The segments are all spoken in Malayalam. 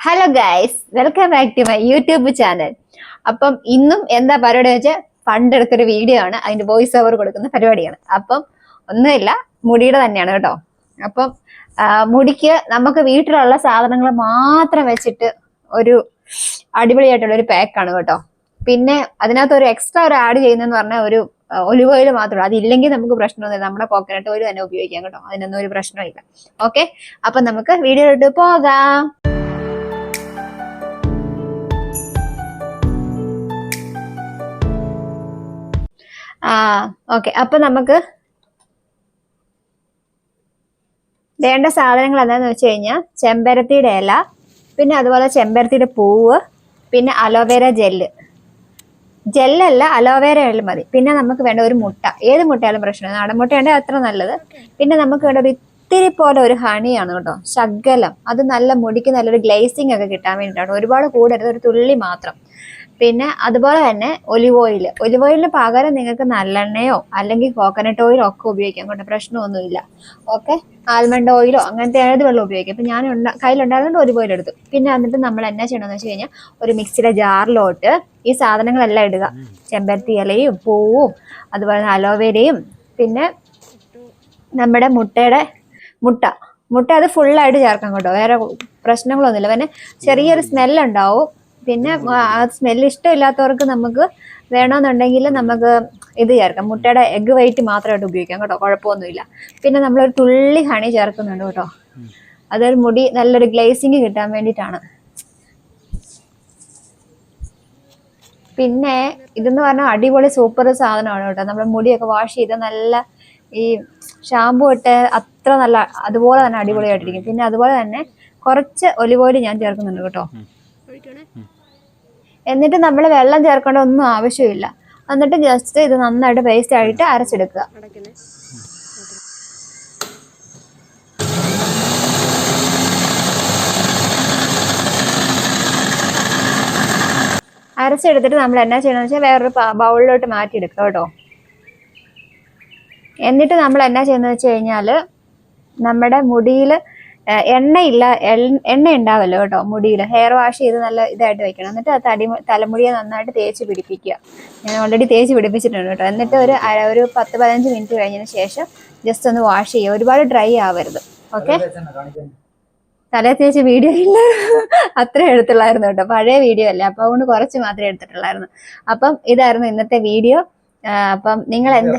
Hello guys welcome back to my YouTube channel അപ്പം ഇന്നും എന്താ പരിപാടി വെച്ചാൽ ഫണ്ട് എടുത്തൊരു വീഡിയോ ആണ്. അതിന്റെ വോയിസ് ഓവർ കൊടുക്കുന്ന പരിപാടിയാണ്. അപ്പം ഒന്നുമില്ല മുടിയുടെ തന്നെയാണ് കേട്ടോ. അപ്പം മുടിക്ക് നമുക്ക് വീട്ടിലുള്ള സാധനങ്ങൾ മാത്രം വെച്ചിട്ട് ഒരു അടിപൊളിയായിട്ടുള്ള ഒരു പാക്കാണ് കേട്ടോ. പിന്നെ അതിനകത്ത് ഒരു എക്സ്ട്രാ ഒരു ആഡ് ചെയ്യുന്നതെന്ന് പറഞ്ഞാൽ ഒരു ഒലിവ് ഓയിൽ മാത്രമേ അതില്ലെങ്കിൽ നമുക്ക് പ്രശ്നമൊന്നുമില്ല നമ്മുടെ കോക്കനട്ട് ഓയിൽ തന്നെ ഉപയോഗിക്കാം കേട്ടോ. അതിനൊന്നും ഒരു പ്രശ്നമില്ല ഓക്കെ അപ്പൊ നമുക്ക് വീഡിയോ പോകാം. ഓക്കെ അപ്പൊ നമുക്ക് വേണ്ട സാധനങ്ങൾ എന്താന്ന് വെച്ച് കഴിഞ്ഞാൽ ചെമ്പരത്തിയുടെ ഇല പിന്നെ അതുപോലെ ചെമ്പരത്തിയുടെ പൂവ് പിന്നെ അലോവേര ജെല്ല്. ജെല്ലല്ല അലോവേര ആയാലും മതി. പിന്നെ നമുക്ക് വേണ്ട ഒരു മുട്ട. ഏത് മുട്ടയാലും പ്രശ്നമില്ല. നാടൻ മുട്ടയുണ്ടെങ്കിൽ അത്ര നല്ലത്. പിന്നെ നമുക്ക് വേണ്ട ഒരു ഇത്തിരി പോലെ ഒരു ഹണിയാണ് കേട്ടോ. ശകലം. അത് നല്ല മുടിക്ക് നല്ലൊരു ഗ്ലേസിങ് ഒക്കെ കിട്ടാൻ വേണ്ടിയിട്ടാണ്. ഒരുപാട് കൂടരുത്. ഒരു തുള്ളി മാത്രം. പിന്നെ അതുപോലെ തന്നെ ഒലിവ് ഓയിൽ ഒലിവ് ഓയിലിന് പകരം നിങ്ങൾക്ക് നല്ലെണ്ണയോ അല്ലെങ്കിൽ കോക്കനട്ട് ഓയിലോ ഒക്കെ ഉപയോഗിക്കാം. കൊണ്ട് പ്രശ്നമൊന്നുമില്ല. ഓക്കെ ആൽമണ്ട് ഓയിലോ അങ്ങനത്തെ ഏത് വെള്ളം ഉപയോഗിക്കാം. ഇപ്പം ഞാൻ ഉണ്ടാ കയ്യിലുണ്ടായതുകൊണ്ട് ഒലിവ് ഓയിൽ എടുത്തു. പിന്നെ എന്നിട്ട് നമ്മൾ എന്നാ ചെയ്യണമെന്ന് വെച്ച് കഴിഞ്ഞാൽ ഒരു മിക്സിയുടെ ജാറിലോട്ട് ഈ സാധനങ്ങളെല്ലാം ഇടുക. ചെമ്പരത്തി ഇലയും പൂവും അതുപോലെ തന്നെ അലോവേരയും പിന്നെ നമ്മുടെ മുട്ടയുടെ മുട്ട. മുട്ട അത് ഫുള്ളായിട്ട് ചേർക്കാം കേട്ടോ. വേറെ പ്രശ്നങ്ങളൊന്നുമില്ല. പിന്നെ ചെറിയൊരു സ്മെല്ലുണ്ടാവും പിന്നെ സ്മെൽ സ്മെല്ല് ഇഷ്ടമില്ലാത്തവർക്ക് നമുക്ക് വേണമെന്നുണ്ടെങ്കിൽ നമുക്ക് ഇത് ചേർക്കാം. മുട്ടയുടെ എഗ് വൈറ്റ് മാത്രമായിട്ട് ഉപയോഗിക്കാം കേട്ടോ. കുഴപ്പമൊന്നുമില്ല. പിന്നെ നമ്മളൊരു തുള്ളി ഹണി ചേർക്കുന്നുണ്ട് കേട്ടോ. അതൊരു മുടി നല്ലൊരു ഗ്ലേസിങ് കിട്ടാൻ വേണ്ടിയിട്ടാണ്. പിന്നെ ഇതെന്ന് പറഞ്ഞാൽ അടിപൊളി സൂപ്പർ സാധനമാണ് കേട്ടോ. നമ്മുടെ മുടിയൊക്കെ വാഷ് ചെയ്ത് നല്ല ഈ ഷാമ്പു ഇട്ട് അത്ര നല്ല അതുപോലെ തന്നെ അടിപൊളിയായിട്ടിരിക്കും. പിന്നെ അതുപോലെ തന്നെ കുറച്ച് ഒലിവ് ഓയിൽ ഞാൻ ചേർക്കുന്നുണ്ട് കേട്ടോ. എന്നിട്ട് നമ്മൾ വെള്ളം ചേർക്കേണ്ട ഒന്നും ആവശ്യമില്ല. എന്നിട്ട് ജസ്റ്റ് ഇത് നന്നായിട്ട് പേസ്റ്റ് ആയിട്ട് അരച്ചെടുക്കുക. അരച്ചെടുത്തിട്ട് നമ്മൾ എന്നാ ചെയ്യണമെന്ന് വെച്ചാൽ വേറൊരു ബൗളിലോട്ട് മാറ്റിയെടുക്കുക കേട്ടോ. എന്നിട്ട് നമ്മൾ എന്നാ ചെയ്യുന്നത് വെച്ച് കഴിഞ്ഞാൽ നമ്മുടെ മുടിയിൽ എണ്ണയില്ല എണ്ണ ഉണ്ടാവല്ലോ കേട്ടോ മുടിയിൽ ഹെയർ വാഷ് ചെയ്ത് നല്ല ഇതായിട്ട് വെക്കണം. എന്നിട്ട് ആ തടി തലമുടിയെ നന്നായിട്ട് തേച്ച് പിടിപ്പിക്കുക. ഞാൻ ഓൾറെഡി തേച്ച് പിടിപ്പിച്ചിട്ടുണ്ട് കേട്ടോ. എന്നിട്ട് ഒരു ഒരു പത്ത് പതിനഞ്ച് മിനിറ്റ് കഴിഞ്ഞതിന് ശേഷം ജസ്റ്റ് ഒന്ന് വാഷ് ചെയ്യുക. ഒരുപാട് ഡ്രൈ ആവരുത്. ഓക്കെ തലേ തേച്ച് വീഡിയോ ഇല്ല. അത്രേ എടുത്തുള്ളായിരുന്നു കേട്ടോ. പഴയ വീഡിയോ അല്ലേ? അപ്പൊ അതുകൊണ്ട് കുറച്ച് മാത്രമേ എടുത്തിട്ടുള്ളായിരുന്നു. അപ്പം ഇതായിരുന്നു ഇന്നത്തെ വീഡിയോ. അപ്പം നിങ്ങൾ എന്ത്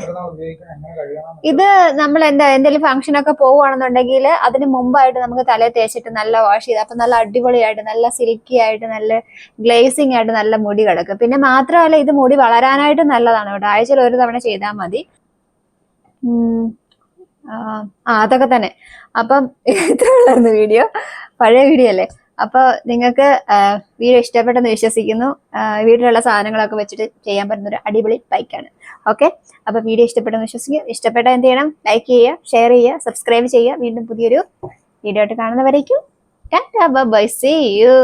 ഇത് നമ്മൾ എന്താ എന്തെങ്കിലും ഫംഗ്ഷൻ ഒക്കെ പോവുകയാണെന്നുണ്ടെങ്കിൽ അതിന് മുമ്പായിട്ട് നമുക്ക് തലയിൽ തേച്ചിട്ട് നല്ല വാഷ് ചെയ്ത് അപ്പം നല്ല അടിപൊളിയായിട്ട് നല്ല സിൽക്കി ആയിട്ട് നല്ല ഗ്ലേസിങ് ആയിട്ട് നല്ല മുടി കിടക്കും. പിന്നെ മാത്രമല്ല ഇത് മുടി വളരാനായിട്ട് നല്ലതാണ് കേട്ടോ. ആഴ്ചയിൽ ഒരു തവണ ചെയ്താൽ മതി. ആ ആ, അതൊക്കെ തന്നെ. അപ്പം ഇത്രയുള്ളായിരുന്നു വീഡിയോ പഴയ വീഡിയോ അല്ലേ? അപ്പോൾ നിങ്ങൾക്ക് വീഡിയോ ഇഷ്ടപ്പെട്ടെന്ന് വിശ്വസിക്കുന്നു. വീട്ടിലുള്ള സാധനങ്ങളൊക്കെ വെച്ചിട്ട് ചെയ്യാൻ പറ്റുന്ന ഒരു അടിപൊളി ബൈക്കാണ് ഓക്കെ അപ്പോൾ വീഡിയോ ഇഷ്ടപ്പെട്ടെന്ന് വിശ്വസിക്കുക. ഇഷ്ടപ്പെട്ട എന്ത് ചെയ്യണം? ലൈക്ക് ചെയ്യുക ഷെയർ ചെയ്യുക സബ്സ്ക്രൈബ് ചെയ്യുക. വീണ്ടും പുതിയൊരു വീഡിയോ ആയിട്ട് കാണുന്നവരേക്കും ബൈ സീ യു